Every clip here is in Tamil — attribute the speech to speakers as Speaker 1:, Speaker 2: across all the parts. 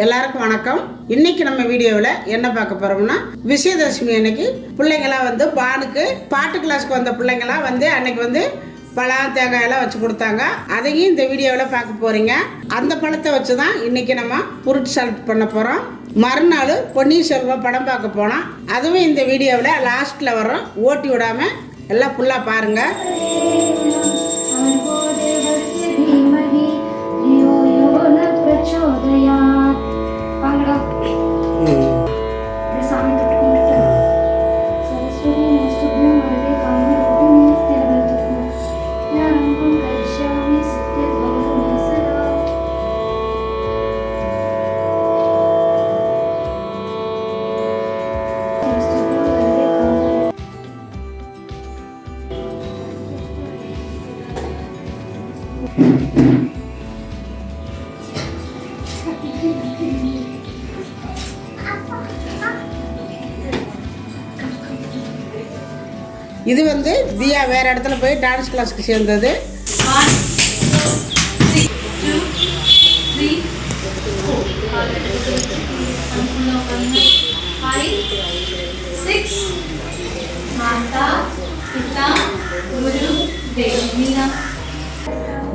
Speaker 1: எல்லாருக்கும் வணக்கம். இன்னைக்கு நம்ம வீடியோவில் என்ன பார்க்க போறோம்னா விஜயதசமி அன்னைக்கு பிள்ளைங்களாம் வந்து பானுக்கு பாட்டு கிளாஸ்க்கு வந்த பிள்ளைங்களாம் வந்து அன்னைக்கு வந்து பழம் தேங்காயெல்லாம் வச்சு கொடுத்தாங்க. அதையும் இந்த வீடியோவில் பார்க்க போறீங்க. அந்த பழத்தை வச்சு தான் இன்னைக்கு நம்ம புருட் சால்ட் பண்ண போகிறோம் மறுநாள் பொன்னியின் செல்வம் படம் பார்க்க போனோம். அதுவும் இந்த வீடியோவில் லாஸ்ட்டில் வரும் ஓட்டி விடாமல் எல்லாம் ஃபுல்லாக பாருங்கள் இது வந்து தியா வேற இடத்துல போய் டான்ஸ் கிளாஸ்க்கு சேர்ந்தது.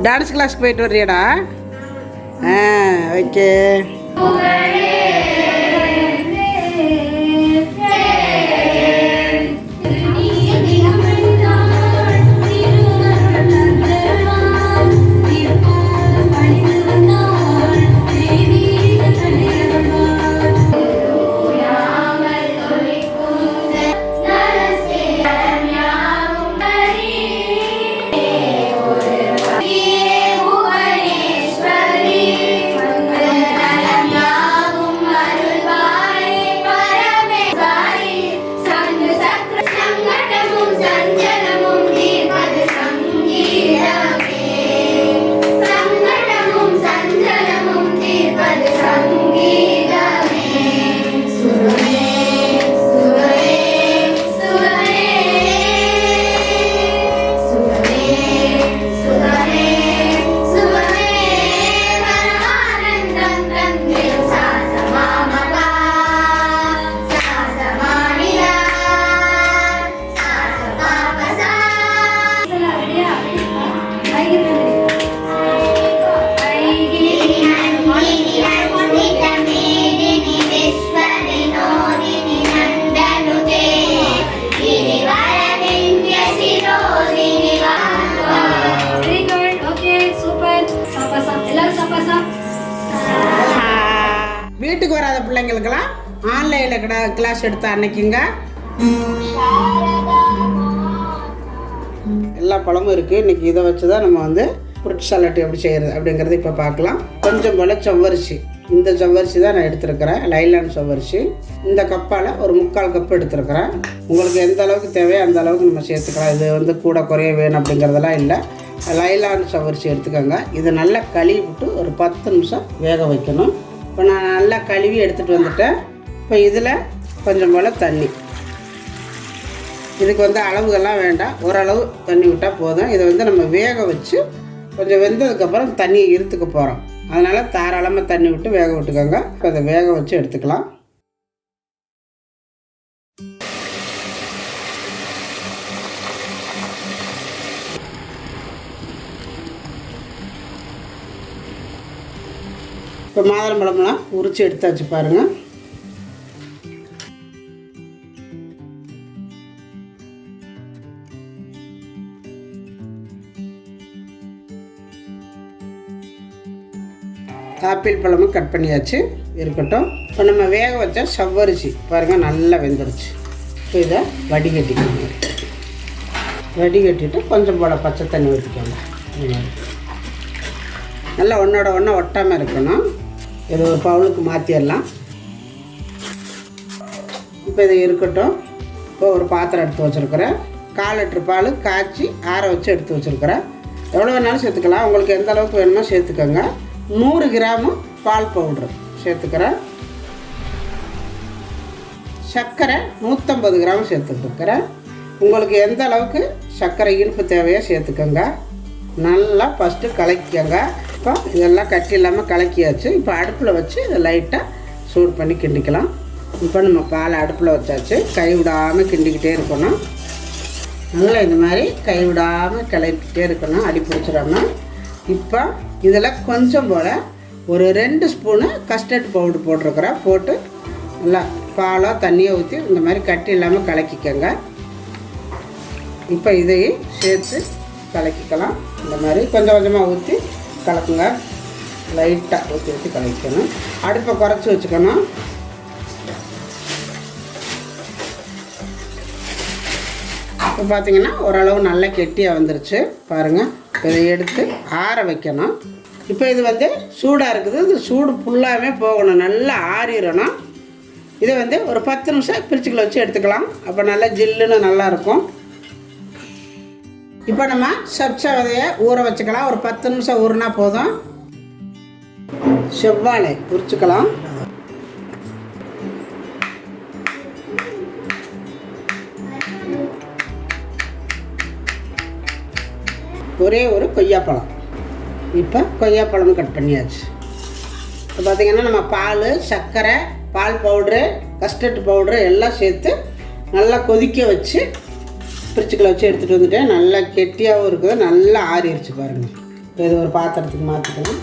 Speaker 1: டான்ஸ் கிளாஸ்க்கு போயிட்டு வர்றியடா. ஆ ஓகே கிளாஸ் எடுத்த அன்னைக்குங்க. எல்லா பழமும் இருக்குது இன்றைக்கி இதை வச்சு தான் நம்ம வந்து ஃப்ரூட் சாலட் எப்படி செய்கிறது அப்படிங்கிறத இப்போ பார்க்கலாம். கொஞ்சம் போல் செவ்வரிசி. இந்த செவ்வரிசி தான் நான் எடுத்துருக்கிறேன். லைலான் செவ்வரிசி. இந்த கப்பால் ஒரு முக்கால் கப் எடுத்துருக்கிறேன். உங்களுக்கு எந்த அளவுக்கு தேவையோ அந்த அளவுக்கு நம்ம சேர்த்துக்கலாம். இது வந்து கூட குறைய வேணும் அப்படிங்கிறதெல்லாம் இல்லை. லைலான் செவ்வரிசி எடுத்துக்கோங்க. இதை நல்லா கழுவி விட்டு ஒரு பத்து நிமிஷம் வேக வைக்கணும். இப்போ நான் நல்லா கழுவி எடுத்துகிட்டு வந்துட்டேன். இப்போ இதில் கொஞ்சம் போல் தண்ணி. இதுக்கு வந்து அளவுகள்லாம் வேண்டாம். ஓரளவு தண்ணி விட்டால் போதும். இதை வந்து நம்ம வேக வச்சு கொஞ்சம் வெந்ததுக்கப்புறம் தண்ணியை இருத்துக்க போகிறோம் அதனால் தாராளமாக தண்ணி விட்டு வேக விட்டுக்கோங்க. இப்போ அதை வேக வச்சு எடுத்துக்கலாம். இப்போ மாதுளம்பழம்லாம் உரித்து எடுத்தாச்சு பாருங்கள் ஆப்பிள் பழமும் கட் பண்ணியாச்சு. இருக்கட்டும். இப்போ நம்ம வேக வச்ச செவ்வரிசி பாருங்கள் நல்லா வெந்துருச்சு. இப்போ இதை வடிகட்டிக்கோங்க. வடிகட்டிட்டு கொஞ்சம் போல பச்சை தண்ணி ஊற்றிக்கோங்க நல்லா ஒன்றோட ஒன்றா ஒட்டாமல் இருக்கணும். இது ஒரு பவுலுக்கு மாற்றிடலாம் இப்போ இது இருக்கட்டும். இப்போ ஒரு பாத்திரம் எடுத்து வச்சுருக்குறேன். கால் லிட்ரு பால் காய்ச்சி ஆற வச்சு எடுத்து வச்சுருக்குறேன். எவ்வளோ வேணாலும் சேர்த்துக்கலாம். உங்களுக்கு எந்த அளவுக்கு வேணுமோ சேர்த்துக்கோங்க. நூறு கிராமு பால் பவுட்ரு சேர்த்துக்கிறேன். சர்க்கரை நூற்றம்பது கிராம் சேர்த்துக்கிறேன் உங்களுக்கு எந்த அளவுக்கு சர்க்கரை இனிப்பு தேவையோ சேர்த்துக்கோங்க. நல்லா ஃபஸ்ட்டு கலக்கிக்கோங்க. இப்போ இதெல்லாம் கட்டி இல்லாமல் கலக்கியாச்சு. இப்போ அடுப்பில் வச்சு இதை லைட்டாக சூடு பண்ணி கிண்டிக்கலாம். இப்போ நம்ம பாலை அடுப்பில் வச்சாச்சு. கைவிடாமல் கிண்டிக்கிட்டே இருக்கணும். நல்லா இந்த மாதிரி கை விடாமல் இருக்கணும். அடி பிடிச்சிடாமல் இப்போ இதில் கொஞ்சம் போல் ஒரு ரெண்டு ஸ்பூனு கஸ்டர்ட் பவுடர் போட்டிருக்கிறேன். போட்டு நல்லா பாலோ தண்ணியை ஊற்றி இந்த மாதிரி கட்டி இல்லாமல் கலக்கிக்கோங்க. இப்போ இதையும் சேர்த்து கலக்கிக்கலாம். இந்த மாதிரி கொஞ்சம் கொஞ்சமாக ஊற்றி கலக்குங்க. லைட்டாக ஊற்றி ஊற்றி கலக்கணும். அடுப்பை குறைச்சி வச்சுக்கணும். இப்போ பார்த்தீங்கன்னா ஓரளவு நல்லா கெட்டியாக வந்துருச்சு. பாருங்கள் இதை எடுத்து ஆற வைக்கணும். இப்போ இது வந்து சூடாக இருக்குது. இது சூடு ஃபுல்லாகவே போகணும். நல்லா ஆறிடணும். இதை வந்து ஒரு பத்து நிமிஷம் பிரிச்சுக்கில் வச்சு எடுத்துக்கலாம். அப்போ நல்லா ஜில்லுன்னு நல்லாயிருக்கும் இப்போ நம்ம சப்சா விதையை ஊற வச்சுக்கலாம். ஒரு பத்து நிமிஷம் ஊறினா போதும். செவ்வாழை உரிச்சுக்கலாம் ஒரே ஒரு கொய்யாப்பழம். இப்போ கொய்யாப்பழம் கட் பண்ணியாச்சு. இப்போ பார்த்திங்கன்னா நம்ம பால் சர்க்கரை பால் பவுட்ரு கஸ்டர்ட் பவுட்ரு எல்லாம் சேர்த்து நல்லா கொதிக்க வச்சு ஃப்ரிட்ஜுக்குள்ள வச்சு எடுத்துகிட்டு வந்துட்டேன் நல்லா கெட்டியாகவும் இருக்குது. நல்லா ஆறிடுச்சு பாருங்கள் இப்போ இது ஒரு பாத்திரத்துக்கு மாற்றிக்கலாம்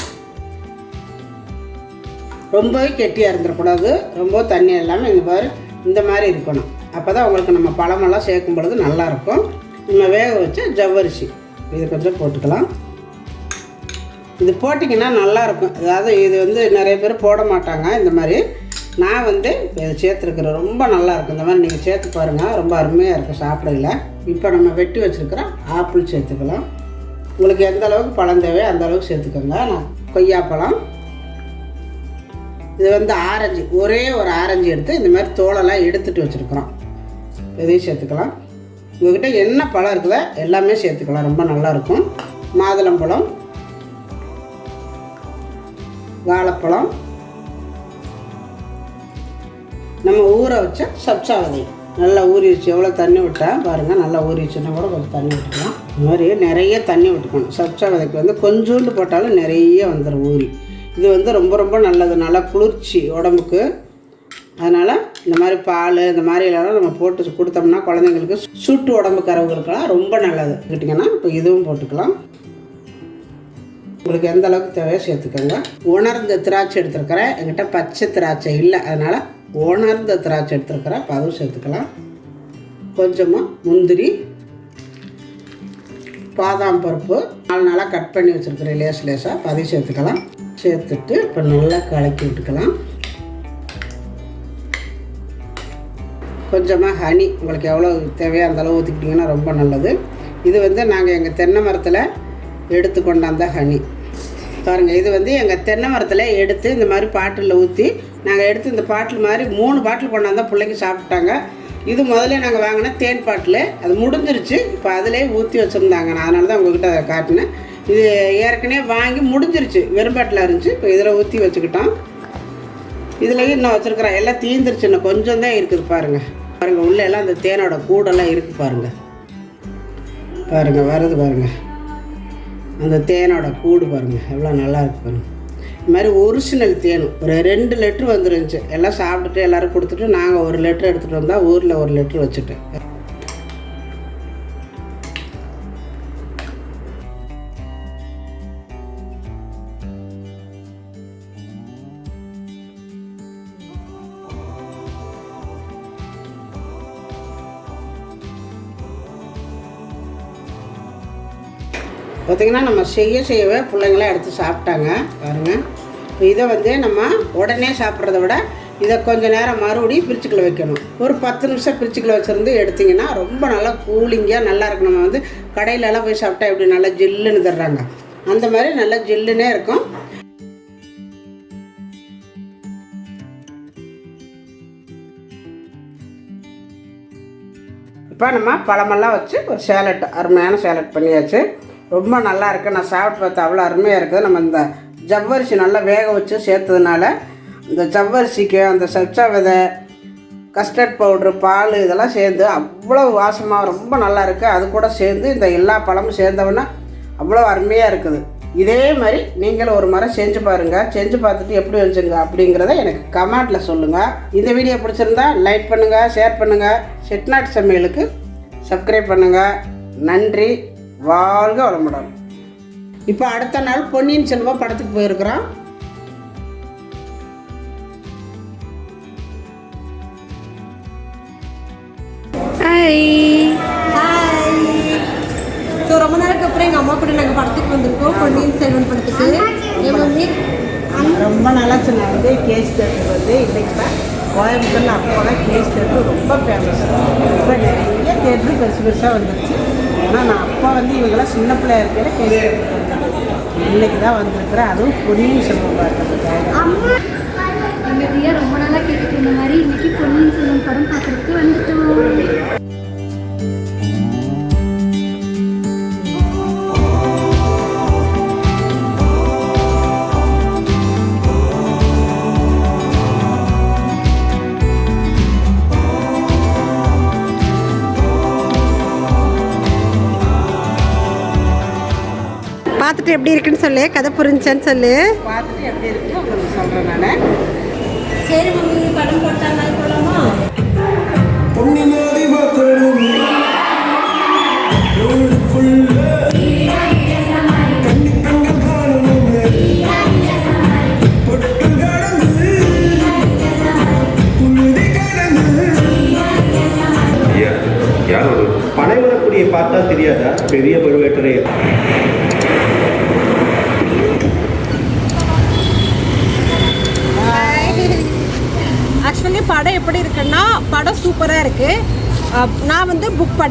Speaker 1: ரொம்பவே கெட்டியாக இருந்துடக்கூடாது ரொம்ப தண்ணி இல்லாமல் இந்த மாதிரி இந்த மாதிரி இருக்கணும். அப்போ தான் உங்களுக்கு நம்ம பழமெல்லாம் சேர்க்கும் பொழுது நல்லாயிருக்கும் நம்ம வேக வச்ச ஜவ்வரிசி. இது கொஞ்சம் போட்டுக்கலாம். இது போட்டிங்கன்னா நல்லாயிருக்கும். அதாவது இது வந்து நிறைய பேர் போட மாட்டாங்க இந்த மாதிரி. நான் வந்து இதை சேர்த்துருக்குறேன். ரொம்ப நல்லாயிருக்கும். இந்த மாதிரி நீங்கள் சேர்த்து பாருங்கள் ரொம்ப அருமையாக இருக்கும் சாப்பிடல இப்போ நம்ம வெட்டி வச்சுருக்கிற ஆப்பிள் சேர்த்துக்கலாம். உங்களுக்கு எந்த அளவுக்கு பழம் தேவையோ அந்த அளவுக்கு சேர்த்துக்கோங்க. நான் கொய்யாப்பழம் இது வந்து ஆரஞ்சு. ஒரே ஒரு ஆரஞ்சு எடுத்து இந்த மாதிரி தோலெல்லாம் எடுத்துகிட்டு வச்சுருக்குறோம். இதையும் சேர்த்துக்கலாம். உங்கள்கிட்ட என்ன பழம் இருக்குதோ எல்லாமே சேர்த்துக்கலாம். ரொம்ப நல்லாயிருக்கும். மாதுளம்பழம் வாழைப்பழம் நம்ம ஊற வச்ச சப்சாவதை நல்லா ஊறி வச்சு எவ்வளோ தண்ணி விட்டால் பாருங்கள் நல்லா ஊறி வச்சுன்னா கூட கொஞ்சம் தண்ணி விட்டுக்கலாம். இந்த மாதிரி நிறைய தண்ணி விட்டுக்கணும். சப்சாவதைக்கு வந்து கொஞ்சோண்டு போட்டாலும் நிறைய வந்துடும் ஊறி. இது வந்து ரொம்ப ரொம்ப நல்லது. நல்லா குளிர்ச்சி உடம்புக்கு. அதனால் இந்த மாதிரி பால் இந்த மாதிரி எல்லாம் நம்ம போட்டு கொடுத்தோம்னா குழந்தைங்களுக்கு சுட்டு உடம்பு கறவுகளுக்கெல்லாம் ரொம்ப நல்லது. கிட்டிங்கன்னா இப்போ இதுவும் போட்டுக்கலாம். உங்களுக்கு எந்த அளவுக்கு தேவையோ சேர்த்துக்கோங்க. உணர்ந்த திராட்சை எடுத்துருக்கிறேன். என்கிட்ட பச்சை திராட்சை இல்லை. அதனால் உணர்ந்த திராட்சை எடுத்துருக்கிறேன். இப்போ அதுவும் சேர்த்துக்கலாம். கொஞ்சமாக முந்திரி பாதாம் பருப்பு நாலு நாளாக கட் பண்ணி வச்சுருக்கிறேன். லேஸ் லேஸாக இப்போ அதையும் சேர்த்துக்கலாம். சேர்த்துட்டு இப்போ நல்லா கலக்கி விட்டுக்கலாம். கொஞ்சமாக ஹனி. உங்களுக்கு எவ்வளோ தேவையோ அந்த அளவு ஊற்றிக்கிட்டிங்கன்னா ரொம்ப நல்லது. இது வந்து நாங்கள் எங்கள் தென்னை மரத்தில் எடுத்து கொண்டாந்த ஹனி. பாருங்கள் இது வந்து எங்கள் தென்னை மரத்தில் எடுத்து இந்த மாதிரி பாட்டிலில் ஊற்றி நாங்கள் எடுத்து இந்த பாட்டில் மாதிரி மூணு பாட்டில் கொண்டாந்தா பிள்ளைங்க சாப்பிட்டாங்க. இது முதல்ல நாங்கள் வாங்கின தேன் பாட்டில். அது முடிஞ்சிருச்சு. இப்போ அதிலே ஊற்றி வச்சுருந்தாங்க. நான் அதனால தான் உங்கள்கிட்ட அதை காட்டினேன். இது ஏற்கனவே வாங்கி முடிஞ்சிருச்சு. வெறும்பாட்டில் இருந்துச்சு. இப்போ இதில் ஊற்றி வச்சுக்கிட்டோம். இதுலேயும் இன்னும் வச்சுருக்குறேன் எல்லாம் தீந்துருச்சு இன்னும் கொஞ்சம் தான் இருக்குது பாருங்கள் பாருங்கள் உள்ளே எல்லாம் அந்த தேனோட கூடெல்லாம் இருக்குது பாருங்கள் பாருங்கள் வருது பாருங்கள் அந்த தேனோட கூடு பாருங்கள் எவ்வளோ நல்லாயிருக்கு பாருங்கள் இது மாதிரி ஒரிஜினல் தேன் ஒரு ரெண்டு லிட்ரு வந்துருந்துச்சு. எல்லாம் சாப்பிட்டுட்டு எல்லோரும் கொடுத்துட்டு நாங்கள் ஒரு லிட்ரு எடுத்துகிட்டு வந்தால் ஊரில் ஒரு லிட்ரு வச்சுட்டேன். பார்த்திங்கன்னா நம்ம செய்ய செய்யவே பிள்ளைங்களாம் எடுத்து சாப்பிட்டாங்க பாருங்கள் இப்போ இதை வந்து நம்ம உடனே சாப்பிட்றத விட இதை கொஞ்சம் நேரம் மறுபடியும் பிரிச்சுக்குள்ள வைக்கணும். ஒரு பத்து நிமிஷம் பிரிச்சுக்குள்ள வச்சுருந்து எடுத்திங்கன்னா ரொம்ப நல்லா கூலிங்காக நல்லா இருக்கும். நம்ம வந்து கடையிலலாம் போய் சாப்பிட்டா எப்படி நல்லா ஜில்லுன்னு தர்றாங்க. அந்த மாதிரி நல்லா ஜில்லுன்னே இருக்கும். இப்போ நம்ம பழமெல்லாம் வச்சு ஒரு சேலட் அருமையான சேலட் பண்ணியாச்சு. ரொம்ப நல்லா இருக்குது நான் சாப்பிட்டு பார்த்தா அவ்வளோ அருமையாக இருக்குது. நம்ம இந்த ஜவ்வரிசி நல்லா வேக வச்சு சேர்த்ததுனால இந்த ஜவ்வரிசிக்கு அந்த சச்சா விதை கஸ்டர்ட் பவுட்ரு பால் இதெல்லாம் சேர்ந்து அவ்வளோ வாசமாக ரொம்ப நல்லா இருக்குது அது கூட சேர்ந்து இந்த எல்லா பழமும் சேர்ந்தவொன்னே அவ்வளோ அருமையாக இருக்குது. இதே மாதிரி நீங்களும் ஒரு முறை செஞ்சு பாருங்கள் செஞ்சு பார்த்துட்டு எப்படி வச்சுங்க அப்படிங்கிறத எனக்கு கமெண்ட்டில் சொல்லுங்கள் இந்த வீடியோ பிடிச்சிருந்தா லைக் பண்ணுங்கள் ஷேர் பண்ணுங்கள் செட்நாட் சமையலுக்கு சப்ஸ்கிரைப் பண்ணுங்கள் நன்றி. வாழ்க வளமுடன். இப்போ அடுத்த நாள் பொன்னியின் செல்வா படத்துக்கு போயிருக்கிறோம்
Speaker 2: ஸோ ரொம்ப நாளுக்கு அப்புறம் எங்கள் அம்மா கூட நாங்கள் படத்துக்கு வந்திருக்கோம் பொன்னியின் செல்வன் படத்துக்கு. என் மம்மி?
Speaker 1: ரொம்ப நல்லா சொன்னேன் வந்து கேஸ் தேட்டர் வந்து இன்றைக்கி தான் கோயம்புத்தூரில் அப்போலாம் கேஸ் தேட்டர் ரொம்ப ஃபேமஸ் இப்போ நிறைய தேட்டரு பெருசு பெருசாக வந்துருச்சு. ஏன்னா நான் அப்பா வந்து இவங்கெல்லாம் சின்ன பிள்ளையா இருக்கிற கேஸ் இன்னைக்கு தான் வந்திருக்கிறேன் அதுவும் பொன்னியின் செல்வம் பார்க்கறதுக்காக
Speaker 3: எங்கள் தியா ரொம்ப நாளா கேட்டுட்டு இருந்த மாதிரி இன்னைக்கு பொன்னியின் செல்வம் படம் பார்க்கறதுக்கு வந்துட்டோம்.
Speaker 2: பார்த்துட்டு எப்படி இருக்குன்னு சொல்லு கதை புரிஞ்சான்னு சொல்லு.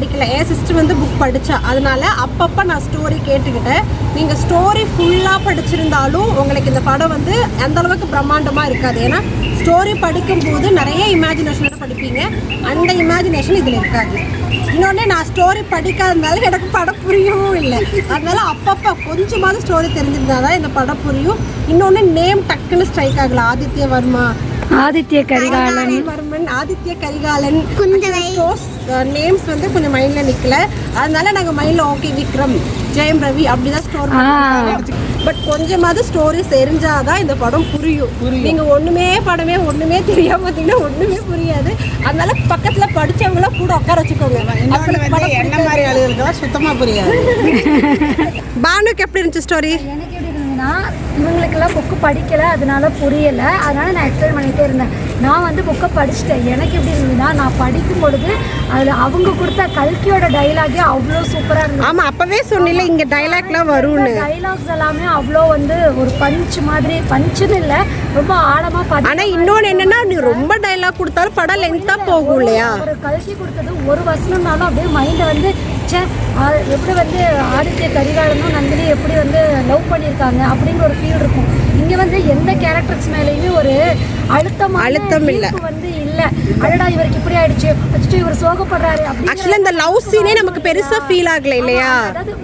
Speaker 2: படிக்கல. என் சிஸ்டர் வந்து புக் படித்தா அதனால அப்பப்போ நான் ஸ்டோரி கேட்டுக்கிட்டேன். நீங்கள் ஸ்டோரி ஃபுல்லாக படிச்சிருந்தாலும் உங்களுக்கு இந்த படம் வந்து அந்தளவுக்கு பிரம்மாண்டமாக இருக்காது. ஏன்னா ஸ்டோரி படிக்கும்போது நிறைய இமேஜினேஷனோட படிப்பீங்க. அந்த இமேஜினேஷன் இதில் இருக்காது. இன்னொன்று நான் ஸ்டோரி படிக்காதனால எனக்கு படம் புரியவும் இல்லை. அதனால அப்பப்போ கொஞ்சமாவது ஸ்டோரி தெரிஞ்சிருந்தா தான் இந்த படம் புரியும். இன்னொன்று நேம் டக்குன்னு ஸ்ட்ரைக் ஆகல. ஆதித்ய வர்மா.
Speaker 3: ஆதித்ய கரிகாலன்.
Speaker 2: வர்மன் ஆதித்ய கரிகாலன். நேம்ஸ் வந்து கொஞ்சம் மைண்ட்ல நிக்கல. அதனால நாங்க மைண்ட்ல ஓகே விக்ரம். ஜெயம் ரவி அப்படிதான் ஸ்டோர் பட் கொஞ்சமாவது ஸ்டோரி தெரிஞ்சாதான் இந்த படம் புரியும். நீங்க ஒண்ணுமே படமே ஒண்ணுமே தெரியாம பார்த்தீங்கன்னா ஒண்ணுமே புரியாது. அதனால பக்கத்துல படிச்சவங்கள கூட உட்கார வச்சுக்கோங்க.
Speaker 1: என்ன மாதிரி ஆளுகளுக்கெல்லாம் சுத்தமாக புரியாது.
Speaker 2: பானுக்கு எப்படி இருந்துச்சு ஸ்டோரி
Speaker 3: இருந்ததுன்னா இவங்களுக்கெல்லாம் புக்கு படிக்கல அதனால புரியல. அதனால நான் எக்ஸ்பிளைன் பண்ணிட்டே இருந்தேன். நான் வந்து புக்கை படிச்சுட்டேன். எனக்கு எப்படி இருந்ததுன்னா நான் படிக்கும் பொழுது அதில் அவங்க கொடுத்த கல்கியோட டைலாகே அவ்வளோ சூப்பராக இருந்தது.
Speaker 2: ஆமா அப்பவே சொன்னில இங்க டைலாக்லாம் வரும்னு.
Speaker 3: டைலாக்ஸ் எல்லாமே அவ்வளோ வந்து ஒரு பஞ்ச் மாதிரி பஞ்சுன்னு இல்லை ரொம்ப ஆழமா பதி
Speaker 2: ஆனா இன்னொன்னு என்னன்னா நீ ரொம்ப டைலாக் கொடுத்தாலும் படம் லென்த்தா போகும் இல்லையா
Speaker 3: ஒரு கல்கி கொடுத்தது ஒரு வசனம்னாலும் அப்படியே மைண்டை வந்து ஆ, எப்படி வந்து ஆதித்ய கரிகாலனும் நந்தினி எப்படி வந்து லவ் பண்ணியிருக்காங்க அப்படிங்கிற ஒரு ஃபீல் இருக்கும். இங்கே வந்து எந்த கேரக்டர்ஸ் மேலேயுமே ஒரு அழுத்தம்
Speaker 2: அழுத்தம் இல்ல.
Speaker 3: வந்து இல்லை. அடடா இவருக்கு இப்படி ஆயிடுச்சு. இவர் சோகப்படுறாரு அப்படி
Speaker 2: ஆக்சுவலா இந்த லவ் சீனே நமக்கு பெருசா ஃபீல் ஆகல இல்லையா?
Speaker 3: அதாவது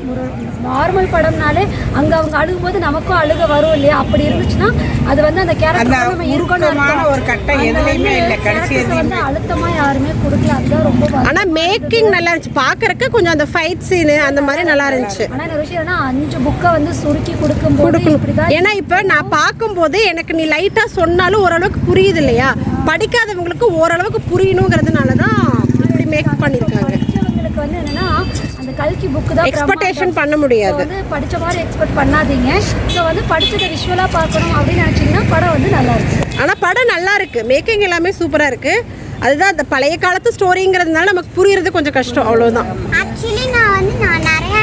Speaker 3: நார்மல் படம்னாலே அங்க அவங்க அழுகும்போது நமக்கும் அழுக வரும் இல்லையா? அப்படி இருந்துச்சுன்னா அது வந்து அந்த கேரக்டர் நம்ம இருக்கணும்
Speaker 1: ஒரு கட்டம் எதுலையுமே இல்லை. கடைசி
Speaker 3: வந்து
Speaker 1: எதுலையுமே.
Speaker 3: அழுத்தமா யாருமே கொடுக்கல. அதுதான் ரொம்ப வ-
Speaker 2: ஆனா மேக்கிங் நல்லா இருந்துச்சு. பாக்குறதுக்கு கொஞ்சம் அந்த ஃபைட் சீனு அந்த மாதிரி நல்லா இருந்துச்சு.
Speaker 3: ஆனா இந்த விஷயம் என்னன்னா அஞ்சு புக்கை வந்து சுருக்கி கொடுக்கும்போது
Speaker 2: கொடுக்கணும். ஏன்னா இப்ப நான் பார்க்கும்போது எனக்கு நீ லைட்டா சொன்னாலும் ஓரளவுக்கு புரியுது இல்லையா? படிக்காதவங்களுக்கு ஓரளவுக்கு புரியணுங்கிறதுனால தான் இப்படி மேக் பண்ணியிருக்காங்க
Speaker 3: வந்து என்னன்னா கல்கி புக்கு தான்
Speaker 2: எக்ஸ்பெக்டேஷன் பண்ண முடியாது.
Speaker 3: வந்து படிச்ச மாதிரி எக்ஸ்பெக்ட் பண்ணாதீங்க. ஸோ வந்து படிச்சதை விஷுவலா பார்க்கணும் அப்படின்னு நினைச்சீங்கன்னா படம் வந்து நல்லா இருக்கு.
Speaker 2: ஆனா படம் நல்லா இருக்கு. மேக்கிங் எல்லாமே சூப்பரா இருக்கு. அதுதான் அந்த பழைய காலத்து ஸ்டோரிங்கிறதுனால நமக்கு புரியறது கொஞ்சம் கஷ்டம். அவ்வளவுதான்.
Speaker 4: ஆக்சுவலி நான் வந்து நான் நிறையா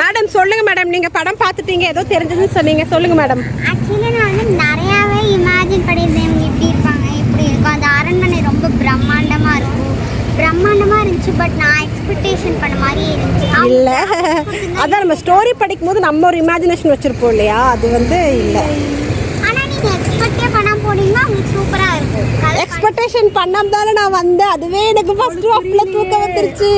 Speaker 2: மேடம் சொல்லுங்க மேடம் நீங்க படம் பார்த்துட்டீங்க. ஏதோ தெரிஞ்சதுன்னு சொன்னீங்க. சொல்லுங்க மேடம்
Speaker 4: ஆக்சுவலி நான் வந்து நிறையாவே இமேஜின் பண்ணியிருந்தேன். இப்படி இருப்பாங்க இப்படி இருக்கும் அந்த அரண்மனை ரொம்ப பிரம்மாண்டமாக இருக்கும் பிரம்மாண்டமாக இருந்துச்சு பட் நான் எக்ஸ்பெக்டேஷன் பண்ண மாதிரி இருந்துச்சு.
Speaker 2: இல்ல. அதான் நம்ம ஸ்டோரி படிக்கும் போது நம்ம ஒரு இமேஜினேஷன் வச்சிருப்போம் இல்லையா? அது வந்து இல்ல.
Speaker 4: ஆனால் நீங்கள் எக்ஸ்பெக்டே பண்ணாம போனீங்கன்னா உங்களுக்கு சூப்பராக இருக்கும்.
Speaker 2: எக்ஸ்பெக்டேஷன் பண்ணாம தானே நான் வந்தேன். அதுவே எனக்கு ஃபர்ஸ்ட் ஹாஃப்ல தூக்கம் வந்துருச்சு.